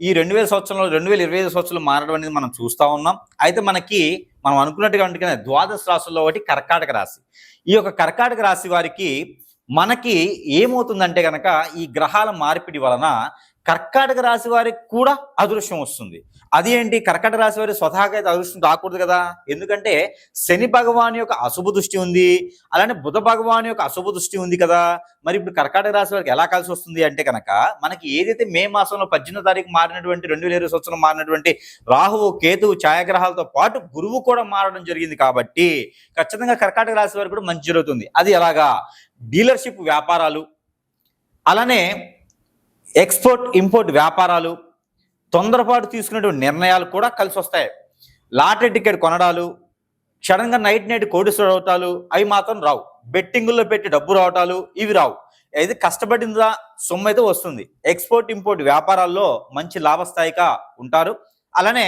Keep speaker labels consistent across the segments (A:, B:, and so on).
A: ఈ రెండు వేల సంవత్సరంలో రెండు వేల ఇరవై ఐదు సంవత్సరంలో మారడం అనేది మనం చూస్తూ ఉన్నాం. అయితే మనకి మనం అనుకున్నట్టుగా ఉంటుంది ద్వాదశ రాశుల్లో ఒకటి కర్కాటక రాశి. ఈ యొక్క కర్కాటక రాశి వారికి మనకి ఏమవుతుందంటే కనుక ఈ గ్రహాల మార్పిడి వలన కర్కాటక రాశి వారికి కూడా అదృష్టం వస్తుంది. అది ఏంటి? కర్కాటక రాశి వారి స్వతహాగా అయితే అదృష్టం రాకూడదు కదా? ఎందుకంటే శని భగవాన్ యొక్క అశుభ దృష్టి ఉంది. అలానే బుధ భగవాన్ యొక్క అశుభ దృష్టి ఉంది కదా? మరి ఇప్పుడు కర్కాటక రాశి వారికి ఎలా కలిసి వస్తుంది అంటే కనుక మనకి ఏదైతే మే మాసంలో పద్దెనిమిది తారీఖు మారినటువంటి రెండు వేల ఇరవై సంవత్సరం మారినటువంటి రాహువు కేతువు ఛాయాగ్రహాలతో పాటు గురువు కూడా మారడం జరిగింది కాబట్టి ఖచ్చితంగా కర్కాటక రాశి వారికి కూడా మంచి జరుగుతుంది. అది ఎలాగా? డీలర్షిప్ వ్యాపారాలు. అలానే ఎక్స్పోర్ట్ ఇంపోర్ట్ వ్యాపారాలు తొందరపాటు తీసుకునేటువంటి నిర్ణయాలు కూడా కలిసి వస్తాయి. లాటరీ టికెట్ కొనడాలు సడన్గా నైట్ నైట్ కోడిశ్వర అవటాలు అవి మాత్రం రావు. బెట్టింగుల్లో పెట్టి డబ్బు రావటాలు ఇవి రావు. ఇది కష్టపడిందా సొమ్ము అయితే వస్తుంది. ఎక్స్పోర్ట్ ఇంపోర్ట్ వ్యాపారాల్లో మంచి లాభస్థాయిగా ఉంటారు. అలానే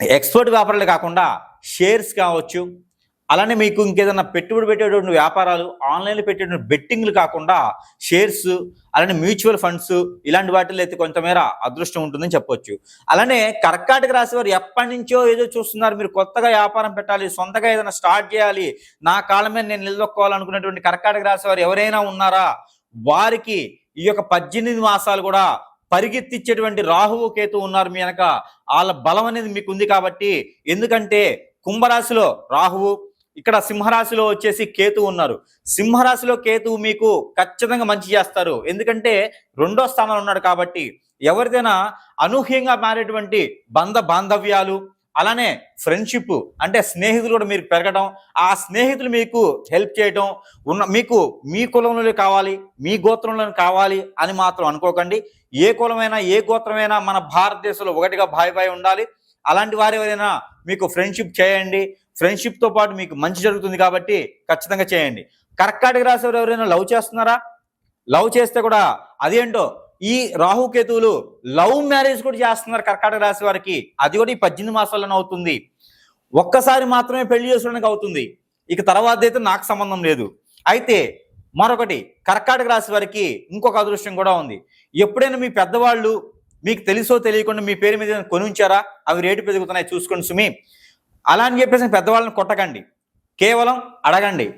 A: ఎక్స్పోర్ట్ వ్యాపారాలు కాకుండా షేర్స్ కావచ్చు అలానే మీకు ఇంకేదైనా పెట్టుబడి పెట్టేటువంటి వ్యాపారాలు ఆన్లైన్లో పెట్టేటువంటి బెట్టింగ్లు కాకుండా షేర్స్ అలానే మ్యూచువల్ ఫండ్స్ ఇలాంటి వాటిలో అయితే కొంతమేర అదృష్టం ఉంటుందని చెప్పొచ్చు. అలానే కర్కాటక రాశి వారు ఎప్పటి నుంచో ఏదో చూస్తున్నారు మీరు కొత్తగా వ్యాపారం పెట్టాలి సొంతగా ఏదైనా స్టార్ట్ చేయాలి నా కాళ్ళ మీద నేను నిలదొక్కోవాలనుకునేటువంటి కర్కాటక రాశి వారు ఎవరైనా ఉన్నారా? వారికి ఈ యొక్క పద్దెనిమిది మాసాలు కూడా పరిగెత్తిచ్చేటువంటి రాహువు కేతు ఉన్నారు మీ వెనక. వాళ్ళ బలం అనేది మీకు ఉంది కాబట్టి ఎందుకంటే కుంభరాశిలో రాహువు ఇక్కడ సింహరాశిలో వచ్చేసి కేతు ఉన్నారు. సింహరాశిలో కేతు మీకు ఖచ్చితంగా మంచి చేస్తారు. ఎందుకంటే రెండో స్థానంలో ఉన్నాడు కాబట్టి ఎవరిదైనా అనూహ్యంగా మారేటువంటి బంధ బాంధవ్యాలు అలానే ఫ్రెండ్షిప్ అంటే స్నేహితులు కూడా మీరు పెరగడం ఆ స్నేహితులు మీకు హెల్ప్ చేయడం ఉన్న మీకు మీ కులంలో కావాలి మీ గోత్రంలో కావాలి అని మాత్రం అనుకోకండి. ఏ కులమైనా ఏ గోత్రమైనా మన భారతదేశంలో ఒకటిగా భాయ్ ఉండాలి. అలాంటి వారు ఎవరైనా మీకు ఫ్రెండ్షిప్ చేయండి. ఫ్రెండ్షిప్తో పాటు మీకు మంచి జరుగుతుంది కాబట్టి ఖచ్చితంగా చేయండి. కర్కాటక రాశి ఎవరైనా లవ్ చేస్తున్నారా? లవ్ చేస్తే కూడా అదేంటో? ఈ రాహుకేతువులు లవ్ మ్యారేజ్ కూడా చేస్తున్నారు కర్కాటక రాశి వారికి. అది కూడా ఈ పద్దెనిమిది మాసాల్లోనే అవుతుంది. ఒక్కసారి మాత్రమే పెళ్ళి చేసుకోవడానికి అవుతుంది. ఇక తర్వాత అయితే నాకు సంబంధం లేదు. అయితే మరొకటి కర్కాటక రాశి వారికి ఇంకొక అదృష్టం కూడా ఉంది. ఎప్పుడైనా మీ పెద్దవాళ్ళు మీకు తెలుసో తెలియకుండా మీ పేరు మీద ఏదైనా కొని ఉంచారా అవి రేటు పెరుగుతున్నాయి. చూసుకోండి సుమి. అలా అని చెప్పేసి పెద్దవాళ్ళని కొట్టకండి. కేవలం అడగండి.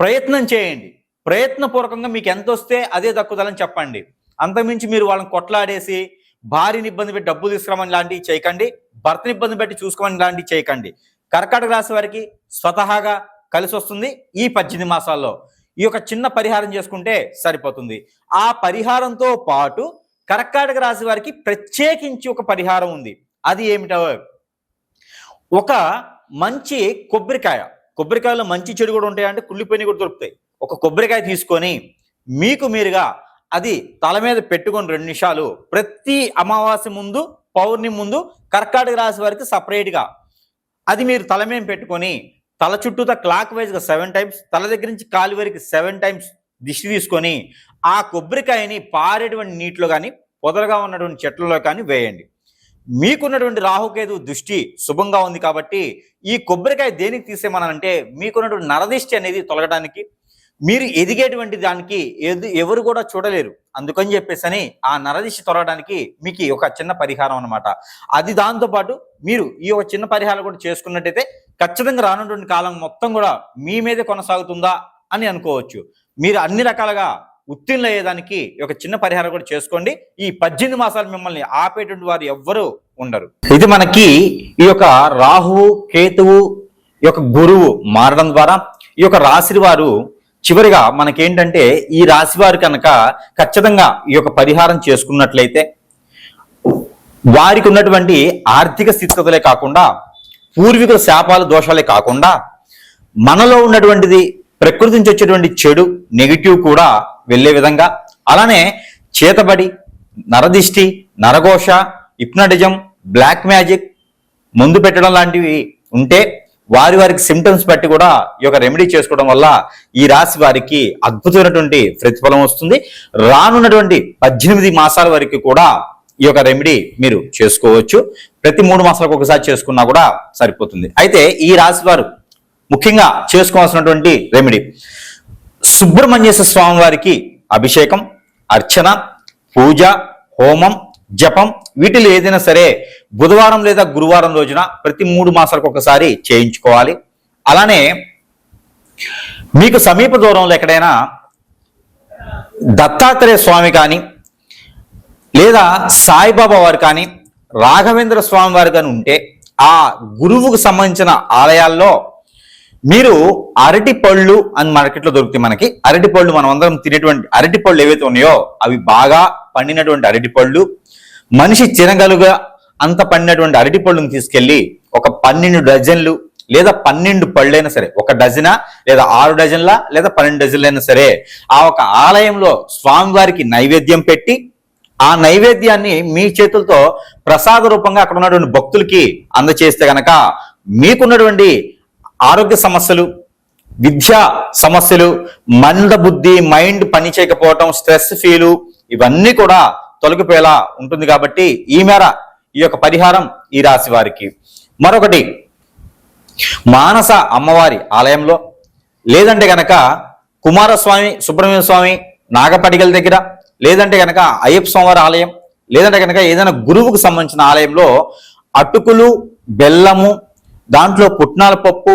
A: ప్రయత్నం చేయండి. ప్రయత్నపూర్వకంగా మీకు ఎంత వస్తే అదే దక్కుదలని చెప్పండి. అంతకుమించి మీరు వాళ్ళని కొట్లాడేసి భార్యని ఇబ్బంది పెట్టి డబ్బులు తీసుకురామని లాంటివి చేయకండి. భర్తని ఇబ్బంది పెట్టి చూసుకోమని లాంటివి చేయకండి. కర్కాటక రాశి వారికి స్వతహాగా కలిసి వస్తుంది ఈ పద్దెనిమిది మాసాల్లో. ఈ యొక్క చిన్న పరిహారం చేసుకుంటే సరిపోతుంది. ఆ పరిహారంతో పాటు కర్కాటక రాశి వారికి ప్రత్యేకించి ఒక పరిహారం ఉంది. అది ఏమిటో? ఒక మంచి కొబ్బరికాయ. కొబ్బరికాయలో మంచి చెడు కూడా ఉంటాయి అంటే కుళ్ళిపోయినవి కూడా దొరుకుతాయి. ఒక కొబ్బరికాయ తీసుకొని మీకు మీరుగా అది తల మీద పెట్టుకొని రెండు నిమిషాలు ప్రతి అమావాస్య ముందు పౌర్ణమి ముందు కర్కాటక రాశి వారికి సపరేట్గా అది మీరు తల మీద పెట్టుకొని తల చుట్టూతా క్లాక్ వైజ్గా సెవెన్ టైమ్స్ తల దగ్గర నుంచి కాలు వరకు సెవెన్ టైమ్స్ దిష్టి తీసుకొని ఆ కొబ్బరికాయని పారేటువంటి నీటిలో కానీ పొదలుగా ఉన్నటువంటి చెట్లలో కానీ వేయండి. మీకున్నటువంటి రాహుకేతు దృష్టి శుభంగా ఉంది కాబట్టి ఈ కొబ్బరికాయ దేనికి తీసేమనంటే మీకున్నటువంటి నరదిష్టి అనేది తొలగడానికి మీరు ఎదిగేటువంటి దానికి ఎదు ఎవరు కూడా చూడలేరు. అందుకని చెప్పేసి ఆ నరదిష్టి తొలగడానికి మీకు ఒక చిన్న పరిహారం అన్నమాట. అది దాంతోపాటు మీరు ఈ ఒక చిన్న పరిహారం కూడా చేసుకున్నట్టయితే ఖచ్చితంగా రానున్నటువంటి కాలం మొత్తం కూడా మీ మీదే కొనసాగుతుందా అని అనుకోవచ్చు. మీరు అన్ని రకాలుగా ఉత్తీర్ణులు అయ్యేదానికి ఒక చిన్న పరిహారం కూడా చేసుకోండి. ఈ పద్దెనిమిది మాసాలు మిమ్మల్ని ఆపేటువంటి వారు ఎవ్వరూ ఉండరు. ఇది మనకి ఈ యొక్క రాహువు కేతువు ఈ యొక్క గురువు మారడం ద్వారా ఈ యొక్క రాశి వారు చివరిగా మనకేంటంటే ఈ రాశి వారు కనుక ఖచ్చితంగా ఈ యొక్క పరిహారం చేసుకున్నట్లయితే వారికి ఉన్నటువంటి ఆర్థిక స్థితిగతులే కాకుండా పూర్వీకుల శాపాలు దోషాలే కాకుండా మనలో ఉన్నటువంటిది ప్రకృతి నుంచి వచ్చేటువంటి చెడు నెగిటివ్ కూడా వెళ్ళే విధంగా అలానే చేతబడి నరదిష్టి నరఘోష హిప్నటిజం బ్లాక్ మ్యాజిక్ ముందు పెట్టడం లాంటివి ఉంటే వారి వారికి సిమ్టమ్స్ బట్టి కూడా ఈ యొక్క రెమెడీ చేసుకోవడం వల్ల ఈ రాశి వారికి అద్భుతమైనటువంటి ప్రతిఫలం వస్తుంది. రానున్నటువంటి పద్దెనిమిది మాసాల వరకు కూడా ఈ యొక్క రెమెడీ మీరు చేసుకోవచ్చు. ప్రతి మూడు మాసాలకు ఒకసారి చేసుకున్నా కూడా సరిపోతుంది. అయితే ఈ రాశి వారు ముఖ్యంగా చేసుకోవాల్సినటువంటి రెమెడీ సుబ్రహ్మణ్యేశ్వర స్వామి వారికి అభిషేకం అర్చన పూజ హోమం జపం వీటిలో ఏదైనా సరే బుధవారం లేదా గురువారం రోజున ప్రతి మూడు మాసాలకు ఒకసారి చేయించుకోవాలి. అలానే మీకు సమీప దూరంలో ఎక్కడైనా దత్తాత్రేయ స్వామి కానీ లేదా సాయిబాబా వారు కానీ రాఘవేంద్ర స్వామి వారు కానీ ఉంటే ఆ గురువుకు సంబంధించిన ఆలయాల్లో మీరు అరటి పళ్ళు అని మార్కెట్లో దొరుకుతాయి మనకి అరటి పళ్ళు మనం అందరం తినేటువంటి అరటి పళ్ళు ఏవైతే ఉన్నాయో అవి బాగా పండినటువంటి అరటి పళ్ళు మనిషి చిరగలుగా అంత పండినటువంటి అరటి పళ్ళుని తీసుకెళ్ళి ఒక పన్నెండు డజన్లు లేదా పన్నెండు పళ్ళైనా సరే ఒక డజనా లేదా ఆరు డజన్ల లేదా పన్నెండు డజన్లైనా సరే ఆ ఒక ఆలయంలో స్వామివారికి నైవేద్యం పెట్టి ఆ నైవేద్యాన్ని మీ చేతులతో ప్రసాద రూపంగా అక్కడ ఉన్నటువంటి భక్తులకి అందచేస్తే గనక మీకున్నటువంటి ఆరోగ్య సమస్యలు విద్యా సమస్యలు మందబుద్ధి మైండ్ పని చేయకపోవటం స్ట్రెస్ ఫీలు ఇవన్నీ కూడా తొలగిపోయేలా ఉంటుంది కాబట్టి ఈ మేర ఈ యొక్క పరిహారం ఈ రాశి వారికి. మరొకటి మానస అమ్మవారి ఆలయంలో లేదంటే గనక కుమారస్వామి సుబ్రహ్మణ్య స్వామి నాగపడిగల దగ్గర లేదంటే గనక అయ్యప్ప స్వామివారి ఆలయం లేదంటే గనక ఏదైనా గురువుకు సంబంధించిన ఆలయంలో అటుకులు బెల్లము దాంట్లో పుట్నాల పప్పు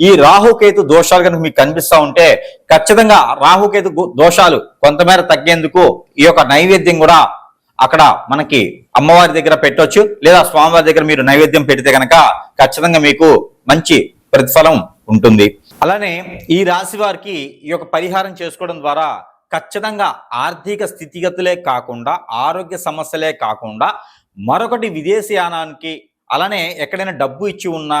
A: ఈ రాహుకేతు దోషాలు కనుక మీకు కనిపిస్తా ఉంటే ఖచ్చితంగా రాహుకేతు దోషాలు కొంతమేర తగ్గేందుకు ఈ యొక్క నైవేద్యం కూడా అక్కడ మనకి అమ్మవారి దగ్గర పెట్టవచ్చు లేదా స్వామివారి దగ్గర మీరు నైవేద్యం పెడితే కనుక ఖచ్చితంగా మీకు మంచి ప్రతిఫలం ఉంటుంది. అలానే ఈ రాశి వారికి ఈ యొక్క పరిహారం చేసుకోవడం ద్వారా ఖచ్చితంగా ఆర్థిక స్థితిగతులే కాకుండా ఆరోగ్య సమస్యలే కాకుండా మరొకటి విదేశీయానానికి అలానే ఎక్కడైనా డబ్బు ఇచ్చి ఉన్నా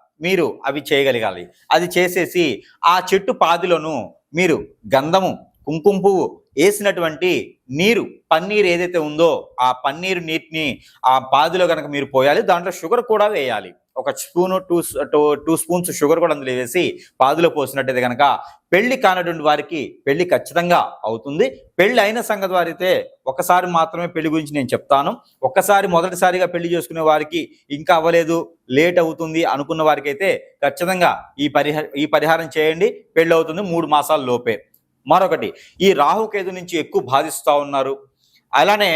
A: మీరు అవి చేయగలగాలి. అది చేసేసి ఆ చెట్టు పాదిలోను మీరు గంధము కుంకుమ పువ్వు వేసినటువంటి నీరు పన్నీరు ఏదైతే ఉందో ఆ పన్నీరు నీటిని ఆ పాదిలో కనుక మీరు పోయాలి. దాంట్లో షుగర్ కూడా వేయాలి. ఒక spoon two two two spoons sugar కూడా అందులో వేసి పాదులో పోసినట్టయితే కనుక పెళ్ళి కానటువంటి వారికి పెళ్ళి ఖచ్చితంగా అవుతుంది. పెళ్ళి అయిన సంగతి వారైతే ఒకసారి మాత్రమే పెళ్ళి గురించి నేను చెప్తాను. ఒక్కసారి మొదటిసారిగా పెళ్ళి చేసుకునే వారికి ఇంకా అవ్వలేదు లేట్ అవుతుంది అనుకున్న వారికి అయితే ఖచ్చితంగా ఈ పరిహార ఈ పరిహారం చేయండి పెళ్ళి అవుతుంది మూడు మాసాల లోపే. మరొకటి ఈ రాహుకేతు నుంచి ఎక్కువ బాధిస్తూ ఉన్నారు. అలానే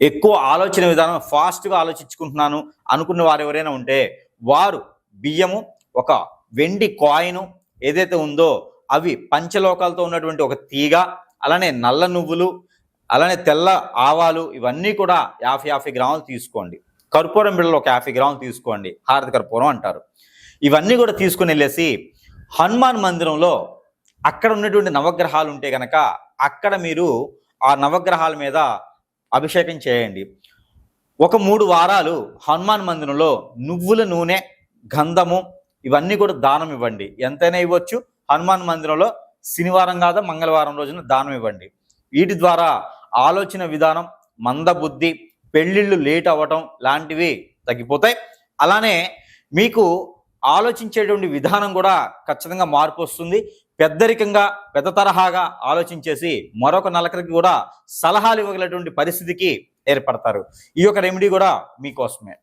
A: ఎక్కువ ఆలోచన విధానం ఫాస్ట్గా ఆలోచించుకుంటున్నాను అనుకున్న వారు ఎవరైనా ఉంటే వారు బియ్యము ఒక వెండి కాయిన్ ఏదైతే ఉందో అవి పంచలోకాలతో ఉన్నటువంటి ఒక తీగ అలానే నల్ల నువ్వులు అలానే తెల్ల ఆవాలు ఇవన్నీ కూడా యాభై యాభై గ్రాములు తీసుకోండి. కర్పూరం బిళ్ళలు ఒక యాభై గ్రాములు తీసుకోండి. హారతి కర్పూరం అంటారు. ఇవన్నీ కూడా తీసుకుని వెళ్ళేసి హనుమాన్ మందిరంలో అక్కడ ఉన్నటువంటి నవగ్రహాలు ఉంటే కనుక అక్కడ మీరు ఆ నవగ్రహాల మీద అభిషేకం చేయండి. ఒక మూడు వారాలు హనుమాన్ మందిరంలో నువ్వుల నూనె గంధము ఇవన్నీ కూడా దానం ఇవ్వండి. ఎంతైనా ఇవ్వచ్చు. హనుమాన్ మందిరంలో శనివారం కాదా మంగళవారం రోజున దానం ఇవ్వండి. వీటి ద్వారా ఆలోచన విధానం మందబుద్ధి పెళ్ళిళ్ళు లేట్ అవ్వటం లాంటివి తగ్గిపోతాయి. అలానే మీకు ఆలోచించేటువంటి విధానం కూడా ఖచ్చితంగా మార్పు వస్తుంది. పెద్దరికంగా పెద్ద తరహాగా ఆలోచించేసి మరొక నలకరికి కూడా సలహాలు ఇవ్వగలటువంటి పరిస్థితికి ఏర్పడతారు. ఈ యొక్క రెమెడీ కూడా మీకోసమే.